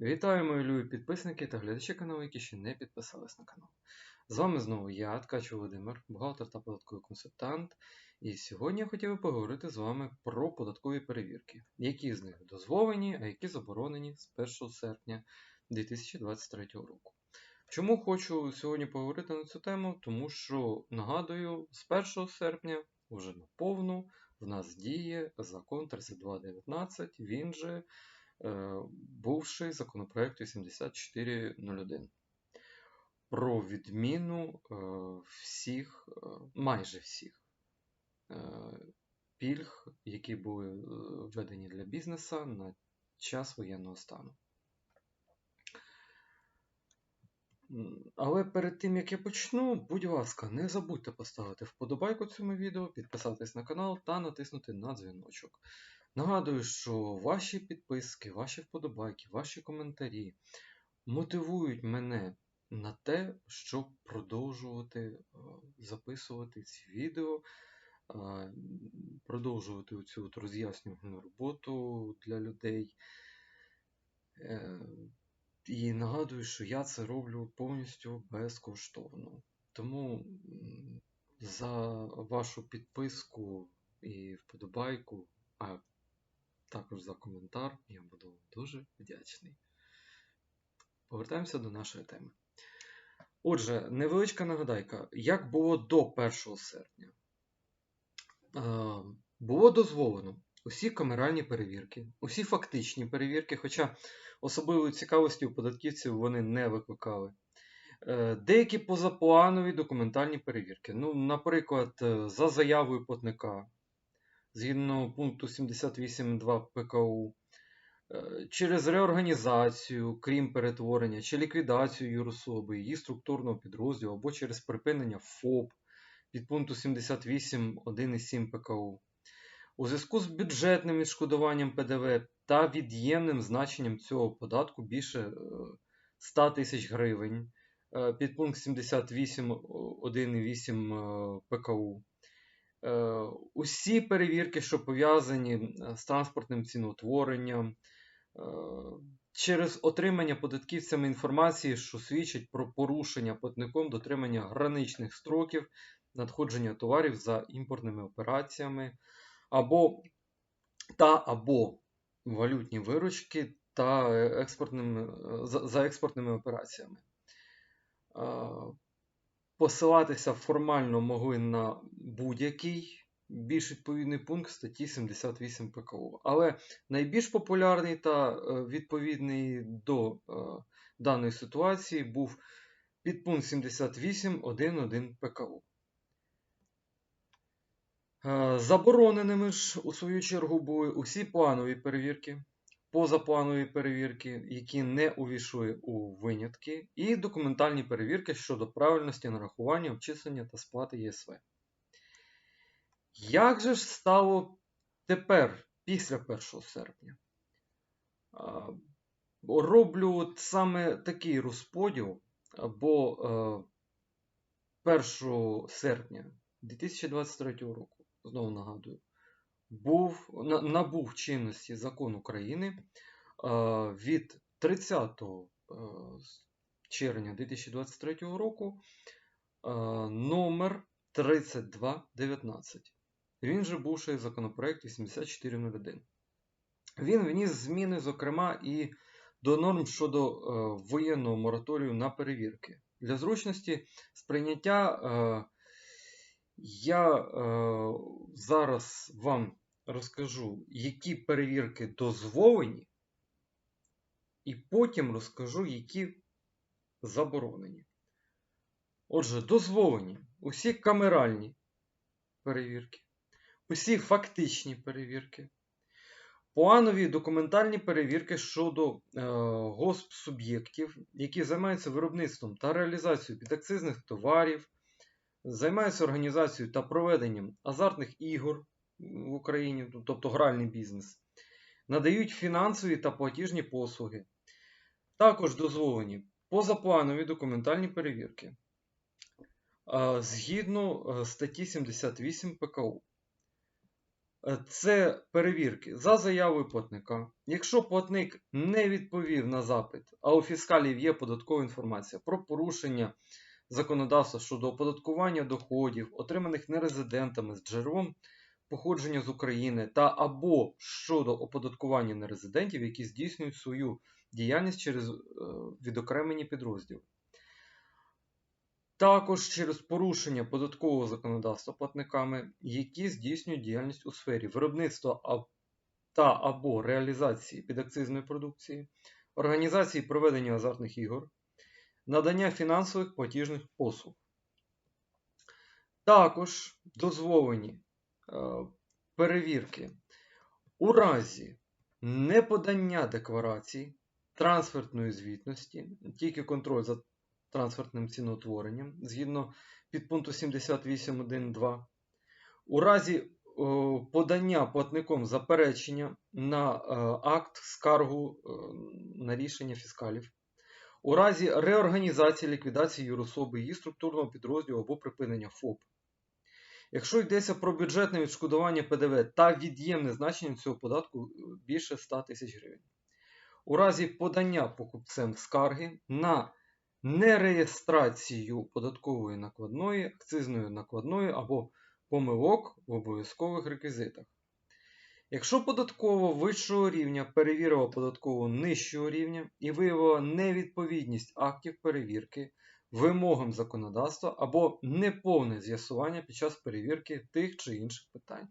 Вітаю, мої любі підписники та глядачі каналу, які ще не підписались на канал. З вами знову я, Ткач Володимир, бухгалтер та податковий консультант. І сьогодні я хотів би поговорити з вами про податкові перевірки, які з них дозволені, а які заборонені з 1 серпня 2023 року. Чому хочу сьогодні поговорити на цю тему? Тому що нагадую, з 1 серпня вже наповну в нас діє закон 3219, він же бувший законопроект 8401 про відміну е, всіх, е, майже всіх е, пільг, які були е, введені для бізнесу на час воєнного стану. Але перед тим як я почну, будь ласка, не забудьте поставити вподобайку цьому відео, підписатись на канал та натиснути на дзвіночок. Нагадую, що ваші підписки, ваші вподобайки, ваші коментарі мотивують мене на те, щоб продовжувати е, записувати ці відео, е, продовжувати цю роз'яснювальну роботу для людей. Е, І нагадую, що я це роблю повністю безкоштовно. Тому за вашу підписку і вподобайку, а також за коментар, я буду дуже вдячний. Повертаємося до нашої теми. Отже, невеличка нагадайка, як було до 1 серпня? Е, Було дозволено усі камеральні перевірки, усі фактичні перевірки, хоча особливої цікавості у податківців вони не викликали. Е, Деякі позапланові документальні перевірки. Ну, наприклад, е, за заявою платника, згідно пункту 78.2 ПКУ, е, через реорганізацію, крім перетворення, чи ліквідацію юрособи, її структурного підрозділу, або через припинення ФОП від пункту 78.1.7 ПКУ. У зв'язку з бюджетним відшкодуванням ПДВ та від'ємним значенням цього податку більше е, 100 тисяч гривень е, під пункт 78.1.8 е, ПКУ. Е, Усі перевірки, що пов'язані з транспортним ціноутворенням, е, через отримання податківцями інформації, що свідчить про порушення платником дотримання граничних строків надходження товарів за імпортними операціями, або та або валютні виручки та е, експортними, за, за експортними операціями. Посилатися формально могли на будь-який більш відповідний пункт статті 78 ПКУ. Але найбільш популярний та е, відповідний до е, даної ситуації був підпункт 78.1.1 ПКУ. Е, Забороненими ж, у свою чергу, були усі планові перевірки, позапланові перевірки, які не увійшли у винятки, і документальні перевірки щодо правильності нарахування, обчислення та сплати ЄСВ. Як же ж стало тепер, після 1 серпня? Роблю саме такий розподіл, бо е, 1 серпня 2023 року, знову нагадую, був, набув чинності закон України е, від 30 е, червня 2023 року е, номер 3219. Він же бувший законопроект 8401. Він вніс зміни, зокрема, і до норм щодо е, воєнного мораторію на перевірки. Для зручності сприйняття е, я е, зараз вам розкажу, які перевірки дозволені, і потім розкажу, які заборонені. Отже, дозволені усі камеральні перевірки, усі фактичні перевірки, планові документальні перевірки щодо е, госпсуб'єктів, які займаються виробництвом та реалізацією підакцизних товарів, займаються організацією та проведенням азартних ігор в Україні, ну, тобто гральний бізнес, надають фінансові та платіжні послуги. Також дозволені позапланові документальні перевірки е, згідно е, статті 78 ПКУ. Е, Це перевірки за заявою платника. Якщо платник не відповів на запит, а у фіскалів є податкова інформація про порушення законодавства щодо оподаткування доходів, отриманих нерезидентами з джерелом походження з України, та або щодо оподаткування нерезидентів, які здійснюють свою діяльність через е, відокремлені підрозділи. Також через порушення податкового законодавства платниками, які здійснюють діяльність у сфері виробництва та або реалізації підакцизної продукції, організації проведення азартних ігор, надання фінансових платіжних послуг. Також дозволені е, перевірки у разі неподання декларацій, трансфертної звітності, тільки контроль за трансфертним ціноутворенням згідно підпункту 78.1.2. У разі о, подання платником заперечення на е, акт скаргу е, на рішення фіскалів. У разі реорганізації ліквідації юрособи, її структурного підрозділу або припинення ФОП. Якщо йдеться про бюджетне відшкодування ПДВ та від'ємне значення цього податку е, більше 100 тисяч гривень. У разі подання покупцем скарги на нереєстрацію податкової накладної, акцизної накладної або помилок в обов'язкових реквізитах. Якщо податково вищого рівня перевірила податково нижчого рівня і виявила невідповідність актів перевірки вимогам законодавства або неповне з'ясування під час перевірки тих чи інших питань.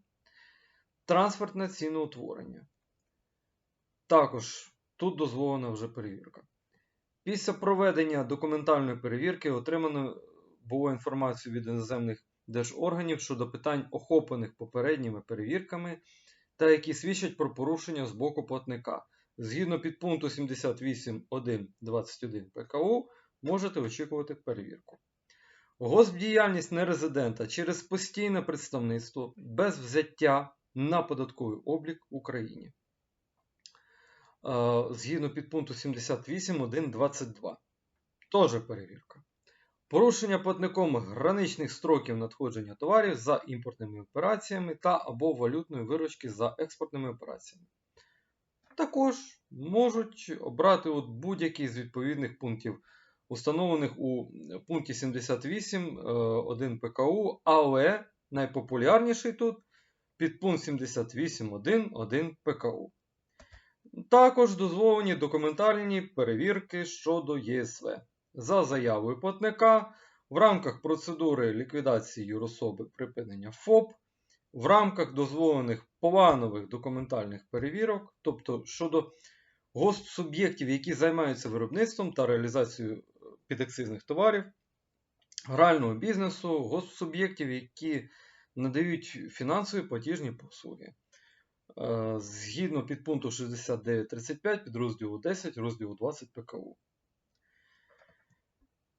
Трансфертне ціноутворення. Також тут дозволена вже перевірка. Після проведення документальної перевірки отримано було інформацію від іноземних держорганів щодо питань, охоплених попередніми перевірками, та які свідчать про порушення з боку платника. Згідно підпункту 78.1.21 ПКУ можете очікувати перевірку. Госпдіяльність нерезидента через постійне представництво без взяття на податковий облік в Україні. Е, Згідно підпункту 78.1.22. Теж перевірка. Порушення платником граничних строків надходження товарів за імпортними операціями та або валютної виручки за експортними операціями. Також можуть обрати от будь-який з відповідних пунктів, установлених у пункті 78.1 ПКУ, але найпопулярніший тут підпункт 78.1.1 ПКУ. Також дозволені документальні перевірки щодо ЄСВ за заявою платника в рамках процедури ліквідації юрособи припинення ФОП, в рамках дозволених планових документальних перевірок, тобто щодо госсуб'єктів, які займаються виробництвом та реалізацією підакцизних товарів, грального бізнесу, госсуб'єктів, які надають фінансові платіжні послуги. Е, Згідно підпункту 69.35 підрозділу 10 розділу 20 ПКУ.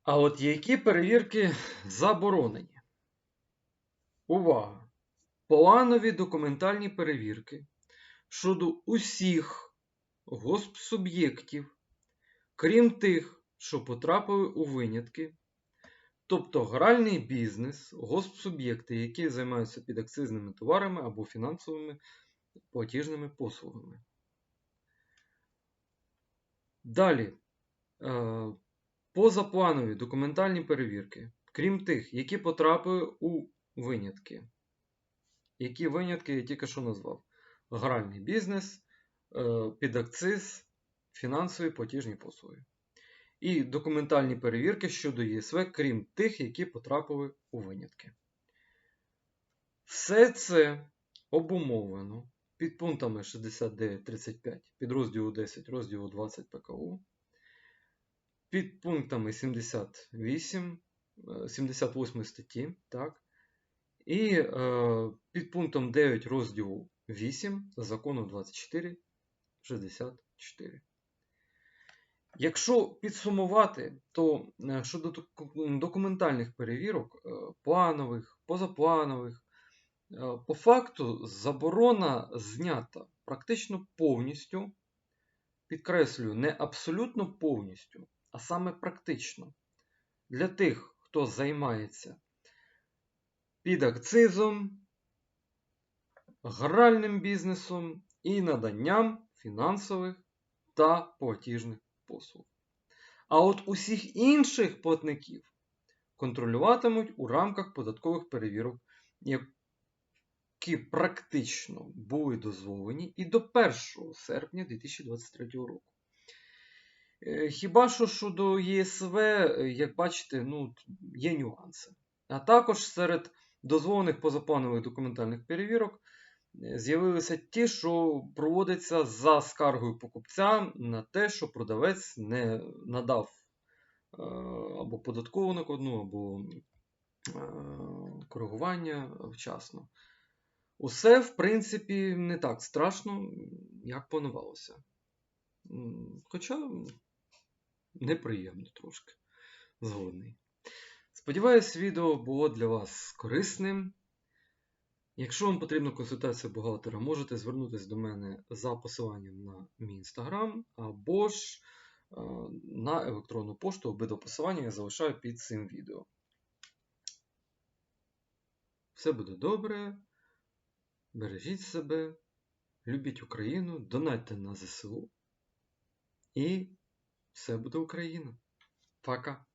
А от які перевірки заборонені? Увага! Планові документальні перевірки щодо усіх госпсуб'єктів, крім тих, що потрапили у винятки, тобто гральний бізнес, госпсуб'єкти, які займаються підакцизними товарами або фінансовими платіжними послугами. Далі. Е, Позапланові документальні перевірки, крім тих, які потрапили у винятки. Які винятки я тільки що назвав: гральний бізнес, е, підакциз, фінансові платіжні послуги. І документальні перевірки щодо ЄСВ, крім тих, які потрапили у винятки. Все це обумовлено підпунктами 69.35 підрозділу 10 розділу 20 ПКУ під пунктами 78, е, 78 статті, так, і е, під пунктом 9 розділу 8 закону 2464. Якщо підсумувати, то е, щодо документальних перевірок, е, планових, позапланових, е, по факту заборона знята практично повністю, підкреслюю, не абсолютно повністю, а саме практично для тих, хто займається підакцизом, гральним бізнесом і наданням фінансових та платіжних послуг. А от усіх інших платників контролюватимуть у рамках податкових перевірок, які практично були дозволені і до 1 серпня 2023 року. Е, Хіба що щодо ЄСВ, е, як бачите, ну, є нюанси. А також серед дозволених позапланових документальних перевірок е, з'явилися ті, що проводяться за скаргою покупця на те, що продавець не надав або податкову накладну, або коригування вчасно. Усе, в принципі, не так страшно, як планувалося. Хоча неприємно трошки. Згодний. Сподіваюсь, відео було для вас корисним. Якщо вам потрібна консультація бухгалтера, можете звернутися до мене за посиланням на мій інстаграм або ж е, на електронну пошту. Обидва посилання я залишаю під цим відео. Все буде добре. Бережіть себе, любіть Україну, донатьте на ЗСУ. І все буде Україна. Пока.